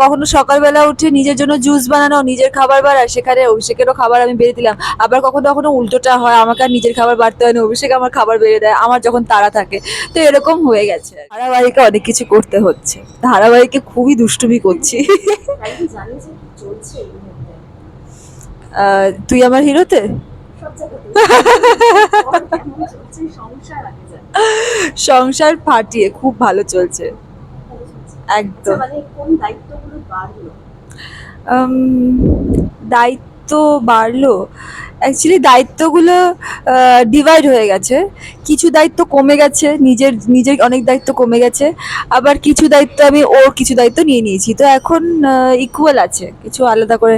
কখনো সকালবেলা উঠে নিজের জন্য জুস বানানো নিজের খাবার বাড়া সেখানে অভিষেকেরও খাবার আমি বেড়ে দিলাম। আবার কখনো কখনো উল্টোটা হয় আমাকে আর নিজের খাবার বাড়তে হয় না অভিষেক আমার খাবার বেড়ে দেয় আমার যখন তাড়া থাকে। তো এরকম হয়ে গেছে। ধারাবাহিকে অনেক কিছু করতে হচ্ছে। ধারাবাহিকে খুবই দুষ্টুমি করছি। তাই আমার হিরোতে? সংসার ফাটিয়ে খুব ভালো চলছে। একদম। মানে কোন দায়িত্বগুলো বাড়লো? দায়িত্ব বাড়লো। অ্যাকচুয়ালি দায়িত্বগুলো ডিভাইড হয়ে গেছে। কিছু দায়িত্ব কমে গেছে নিজের নিজের অনেক দায়িত্ব কমে গেছে। আবার কিছু দায়িত্ব আমি ওর কিছু দায়িত্ব নিয়ে নিয়েছি। তো এখন ইকুয়াল আছে। কিছু আলাদা করে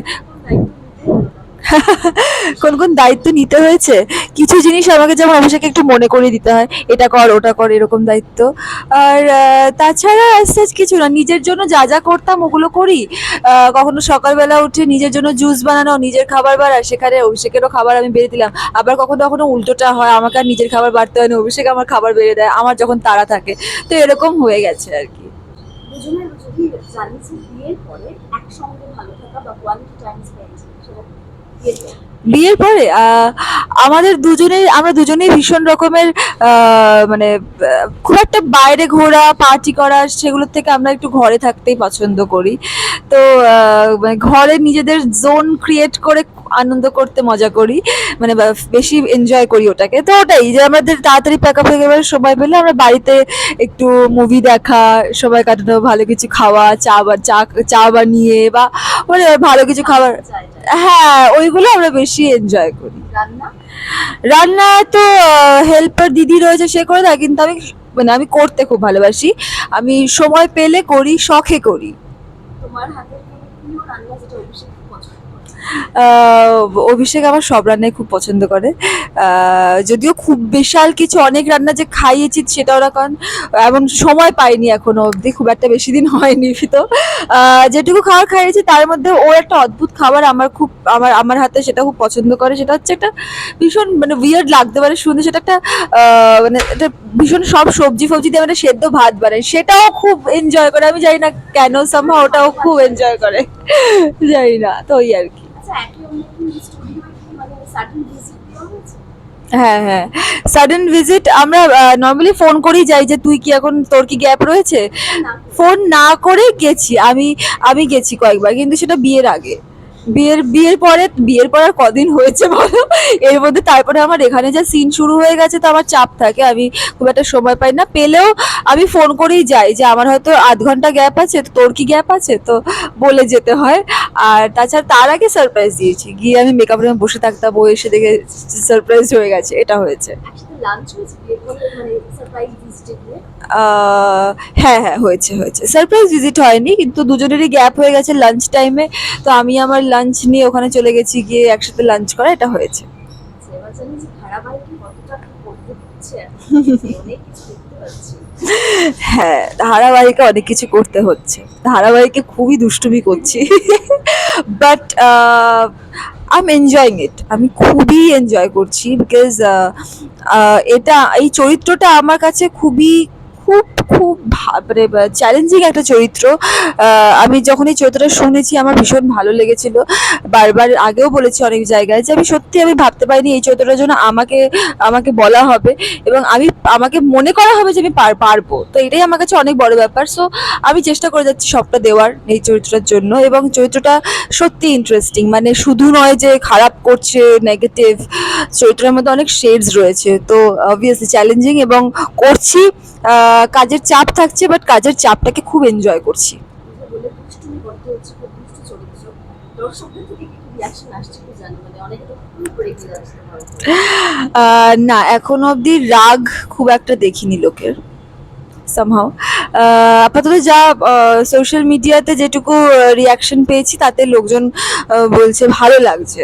কোন? কোন দায়িত্ব নিতে হয়েছে? কিছু জিনিস আমাকে যেমন অভিষেকে একটু মনে করিয়ে দিতে হয়, এটা কর, ওটা কর, এরকম দায়িত্ব। আর তাছাড়া অ্যাজ কিছু না, নিজের জন্য যা যা করতাম ওগুলো করি। কখনো সকালবেলা উঠে নিজের জন্য জুস বানানো, নিজের খাবার বাড়া, সেখানে অভিষেকেরও খাবার আমি বেড়ে দিলাম। আবার কখনো কখনো উল্টোটা হয়, আমাকে আর নিজের খাবার বাড়তে হয় না অভিষেক আমার খাবার বেড়ে দেয়, আমার যখন তাড়া থাকে। তো এরকম হয়ে গেছে আর কি। দুজনের বিয়ের পরে একসঙ্গে ভালো থাকা বা কোয়ালিটি টাইম স্পেন্ড সেটা বিয়ের পরে আমাদের দুজনেই, আমরা দুজনেই ভীষণ রকমের মানে খুব একটা বাইরে ঘোরা পার্টি করা, সেগুলোর থেকে আমরা একটু ঘরে থাকতেই পছন্দ করি। তো মানে ঘরে নিজেদের জোন ক্রিয়েট করে আনন্দ করতে মজা করি মানে বেশি এনজয় করি ওটাকে। তো ওটাই, যে আমাদের তাড়াতাড়ি প্যাক আপ হয়ে গেলে সময় পেলে আমরা বাড়িতে একটু মুভি দেখা, সময় কাটানো, ভালো কিছু খাওয়া, চা চা চা বানিয়ে বা মানে ভালো কিছু খাবার হ্যাঁ ওইগুলো আমরা বেশি এনজয় করি। রান্না? রান্না তো হেল্পার দিদি রয়েছে সে করে দেয় কিন্তু আমি মানে আমি করতে খুব ভালোবাসি। আমি সময় পেলে করি শখে করি। তোমার হাতের কোনো প্রিয় রান্না যেটা অভিষেক খুব পছন্দ করে আহ, অভিষেক আমার সব রান্নাই খুব পছন্দ করে। যদিও খুব বিশাল কিছু অনেক রান্না যে খাইয়েছি সেটা ওরা কারণ এমন সময় পাইনি এখনও অবধি, খুব একটা বেশি দিন হয়নি তো। যেটুকু খাবার খাইয়েছি তার মধ্যে ও একটা অদ্ভুত খাবার আমার খুব, আমার আমার হাতে সেটা খুব পছন্দ করে, সেটা হচ্ছে একটা ভীষণ মানে উইয়ার্ড লাগতে পারে শুনতে, সেটা একটা মানে একটা ভীষণ সব সবজি ফবজি দিয়ে মানে সেদ্ধ ভাত বানায়, সেটাও খুব এনজয় করে, আমি জানি না কেন সামহা ওটাও খুব এনজয় করে, জানি না, তো ওই আর কি। সাডেন ভিজিট হয়েছে হ্যাঁ হ্যাঁ। সাডেন ভিজিট আমরা নর্মালি ফোন করেই যাই যে তুই কি এখন তোর কি গ্যাপ রয়েছে? ফোন না করে গেছি। আমি আমি গেছি কয়েকবার কিন্তু সেটা বিয়ের আগে। বিয়ের বিয়ের পরে, বিয়ের পর আর কদিন হয়েছে বলো? এর মধ্যে তারপরে আমার এখানে যা সিন শুরু হয়ে গেছে, তো আমার চাপ থাকে। আমি খুব একটা সময় পাই না। পেলেও আমি ফোন করেই যাই যে আমার হয়তো আধ ঘণ্টা গ্যাপ আছে তোর কি গ্যাপ আছে? তো বলে যেতে হয়। আর তাছাড়া তার আগে সারপ্রাইজ দিয়েছি। গিয়ে আমি মেকআপ রুমে বসে থাকতাম বই এসে দেখে সারপ্রাইজ হয়ে গেছে। এটা হয়েছে। লাঞ্চ হয়েছে বিয়ের পরে মানে সারপ্রাইজ ভিজিটে হ্যাঁ হ্যাঁ হয়েছে হয়েছে। সারপ্রাইজ ভিজিট হয়নি কিন্তু দুজনেরই গ্যাপ হয়ে গেছে লাঞ্চ টাইমে তো আমি আমার লাঞ্চ নিয়ে ওখানে চলে গেছি গিয়ে একসাথে লাঞ্চ করা এটা হয়েছে। হ্যাঁ ধারাবাহিকে অনেক কিছু করতে হচ্ছে। ধারাবাহিকে খুবই দুষ্টুমি করছি। But I am enjoying it আমি খুবই এনজয় করছি বিকজ এটা, এই চরিত্রটা আমার কাছে খুবই, খুব খুব মানে চ্যালেঞ্জিং একটা চরিত্র। আমি যখন এই চরিত্রটা শুনেছি আমার ভীষণ ভালো লেগেছিল। বারবার আগেও বলেছি অনেক জায়গায় যে আমি সত্যি আমি ভাবতে পারিনি এই চরিত্রটার জন্য আমাকে আমাকে বলা হবে এবং আমি আমাকে মনে করা হবে যে আমি পার- পারব। তো এটাই আমার কাছে অনেক বড় ব্যাপার। সো আমি চেষ্টা করে যাচ্ছি সবটা দেওয়ার এই চরিত্রটার জন্য এবং চরিত্রটা সত্যি ইন্টারেস্টিং মানে শুধু নয় যে খারাপ করছে নেগেটিভ চরিত্রের মধ্যে অনেক শেডস রয়েছে। তো অবভিয়াসলি চ্যালেঞ্জিং এবং করছি আহ, কাজের চাপ থাকছে বাট কাজের চাপটাকে খুব এনজয় করছি। না, এখন অবধি রাগ খুব একটা দেখিনি লোকের সামহাও আপাতত যা সোশ্যাল মিডিয়াতে যেটুকু রিয়াকশন পেয়েছি, তাতে লোকজন বলছে ভালো লাগছে।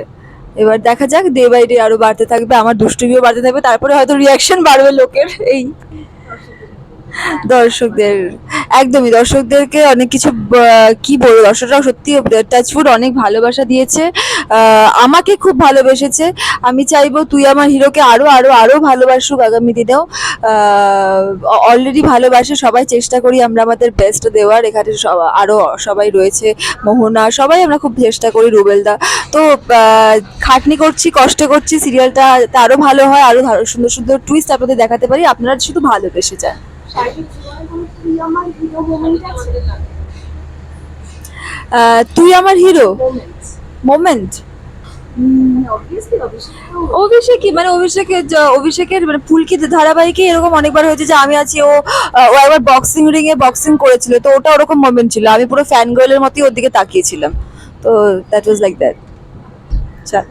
এবার দেখা যাক ডে বাই ডে আরও বাড়তে থাকবে, আমার দুষ্টুমিও বাড়তে থাকবে, তারপরে হয়তো রিয়াকশন বাড়বে লোকের, এই। দর্শকদের, একদমই দর্শকদেরকে অনেক কিছু কি বলব দর্শকরা সত্যি টাচফুড অনেক ভালোবাসা দিয়েছে আমাকে খুব ভালোবেসেছে। আমি চাইব তুই আমার হিরোকে আরও আরও আরও ভালোবাসুক আগামী দিনেও। অলরেডি ভালোবাসে, সবাই চেষ্টা করি আমরা আমাদের বেস্ট দেওয়ার। এখানে সব- আরও সবাই রয়েছে, মোহনা, সবাই আমরা খুব চেষ্টা করি, রুবেলদা। তো খাটনি করছি, কষ্ট করছি সিরিয়ালটা আরও ভালো হয়, আরও ভালো- সুন্দর সুন্দর টুইস্ট আপনাদের দেখাতে পারি। আপনারা শুধু ভালোবেসে কোনো তুই আমার হিরো? মোমেন্ট মানে অভিষেকই মানে অভিষেকের অভিষেকের মানে ফুলকি ধারাবাহিকে এরকম অনেকবার হয়েছে যে আমি আছি ও ও একবার বক্সিং রিং এ বক্সিং করেছিল তো ওটা ওরকম মোমেন্ট ছিল। আমি পুরো ফ্যান গার্লের মতোই ওর দিকে তাকিয়েছিলাম। তো দ্যাট ওয়াজ লাইক দ্যাট চল